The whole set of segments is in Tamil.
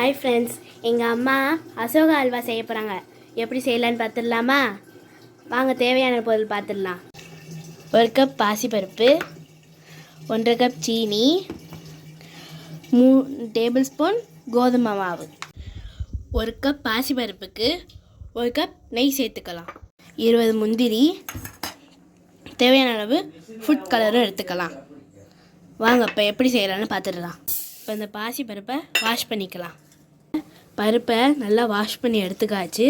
ஹாய் ஃப்ரெண்ட்ஸ் எங்கள் அம்மா அசோகா அல்வா செய்ய போகிறாங்க எப்படி செய்யலான்னு பார்த்துடலாமா? வாங்க தேவையான பொருள் பார்த்துடலாம். ஒரு கப் பாசிப்பருப்பு ஒன்றரை கப் சீனி மூணு டேபிள் ஸ்பூன் கோதுமை மாவு. ஒரு கப் பாசிப்பருப்புக்கு ஒரு கப் நெய் சேர்த்துக்கலாம். இருபது முந்திரி தேவையான அளவு ஃபுட் கலரும் எடுத்துக்கலாம். வாங்க இப்போ எப்படி செய்யலான்னு பார்த்துடலாம். இப்போ இந்த பாசி பருப்பை வாஷ் பண்ணிக்கலாம். பருப்பை நல்லா வாஷ் பண்ணி எடுத்துக்காச்சு.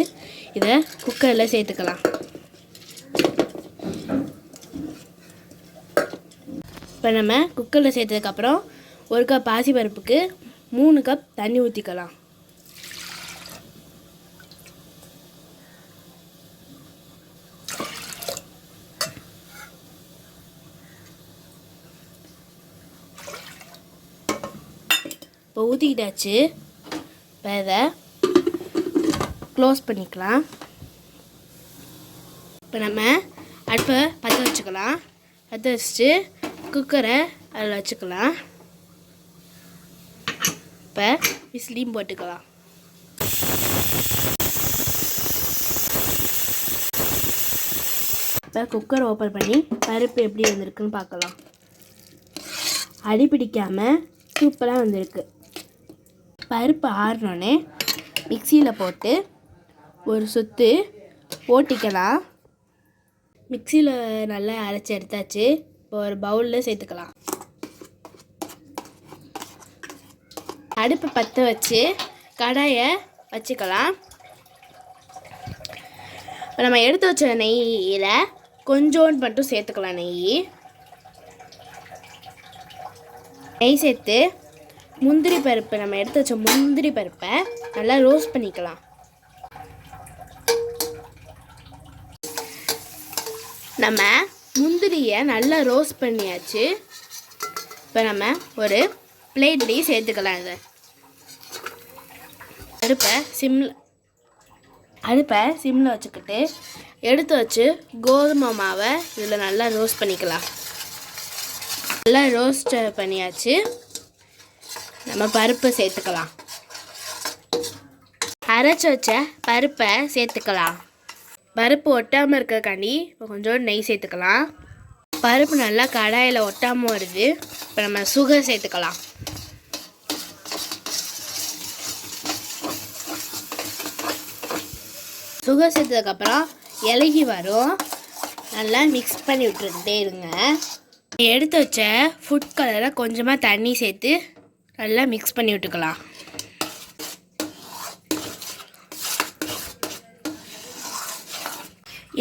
இதை குக்கரில் சேர்த்துக்கலாம். இப்போ நம்ம குக்கரில் சேர்த்ததுக்கப்புறம் ஒரு கப் பாசி பருப்புக்கு மூணு கப் தண்ணி ஊற்றிக்கலாம் இப்போ ஊற்றிக்கிட்டாச்சு இப்போ இதை க்ளோஸ் பண்ணிக்கலாம். இப்போ நம்ம அடுப்பை பற்ற வச்சுக்கலாம். பற்ற வச்சுட்டு குக்கரை அதில் வச்சுக்கலாம். இப்போ விசிலியும் போட்டுக்கலாம். இப்போ குக்கர் ஓப்பன் பண்ணி பருப்பு எப்படி வந்திருக்குன்னு பார்க்கலாம். அடி பிடிக்காமல் சூப்பராக வந்திருக்கு. பருப்பு ஆறினோடனே மிக்சியில் போட்டு ஒரு சொத்து ஓட்டிக்கலாம். மிக்சியில் நல்லா அரைச்சி எடுத்தாச்சு. இப்போ ஒரு பவுலில் சேர்த்துக்கலாம். அடுப்பு பற்ற வச்சு கடாயை வச்சுக்கலாம். இப்போ நம்ம எடுத்து வச்ச நெய்யில் கொஞ்சோண்டு மட்டும் சேர்த்துக்கலாம் நெய். நெய் சேர்த்து முந்திரி பருப்பு நம்ம எடுத்து வச்ச முந்திரி பருப்பை நல்லா ரோஸ்ட் பண்ணிக்கலாம். நம்ம முந்திரியை நல்லா ரோஸ்ட் பண்ணியாச்சு. இப்போ நம்ம ஒரு பிளேட்லேயும் சேர்த்துக்கலாம் இதை. அடுப்பை சிம்மில் அடுப்பை சிம்மில் வச்சுக்கிட்டு எடுத்து வச்சு கோதுமை மாவை இதில் நல்லா ரோஸ்ட் பண்ணிக்கலாம். நல்லா ரோஸ்ட் பண்ணியாச்சு. நம்ம பருப்பு சேர்த்துக்கலாம். அரைச்சி வச்ச பருப்பை சேர்த்துக்கலாம். பருப்பு ஒட்டாமல் இருக்கிறக்காண்டி இப்போ கொஞ்சோண்டு நெய் சேர்த்துக்கலாம். பருப்பு நல்லா கடாயில் ஒட்டாமல் வருது. இப்போ நம்ம சுகர் சேர்த்துக்கலாம். சுகர் சேர்த்ததுக்கப்புறம் இலகி வரும். நல்லா மிக்ஸ் பண்ணி விட்டுக்கிட்டே இருங்க. எடுத்து வச்ச ஃபுட் கலரை கொஞ்சமாக தண்ணி சேர்த்து நல்லா மிக்ஸ் பண்ணி விட்டுக்கலாம்.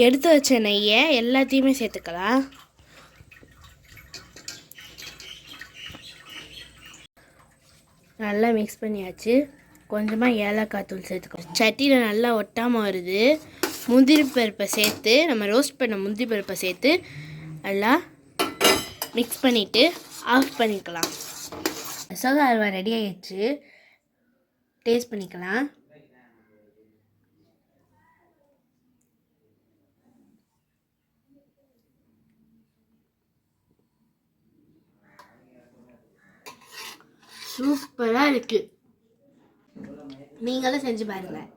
எடுத்து வச்ச நெய்யை எல்லாத்தையுமே சேர்த்துக்கலாம். நல்லா மிக்ஸ் பண்ணியாச்சு. கொஞ்சமாக ஏலக்காய் தூள் சேர்த்துக்கலாம் சட்டியில் நல்லா ஒட்டாமல் வருது. முந்திரி பருப்பை சேர்த்து நம்ம ரோஸ்ட் பண்ண முந்திரி பருப்பை சேர்த்து நல்லா மிக்ஸ் பண்ணிவிட்டு ஆஃப் பண்ணிக்கலாம். அசோகா அல்வா ரெடி ஆயிடுச்சு. டேஸ்ட் பண்ணிக்கலாம். சூப்பராக இருக்குது நீங்களும் செஞ்சு பாருங்கள்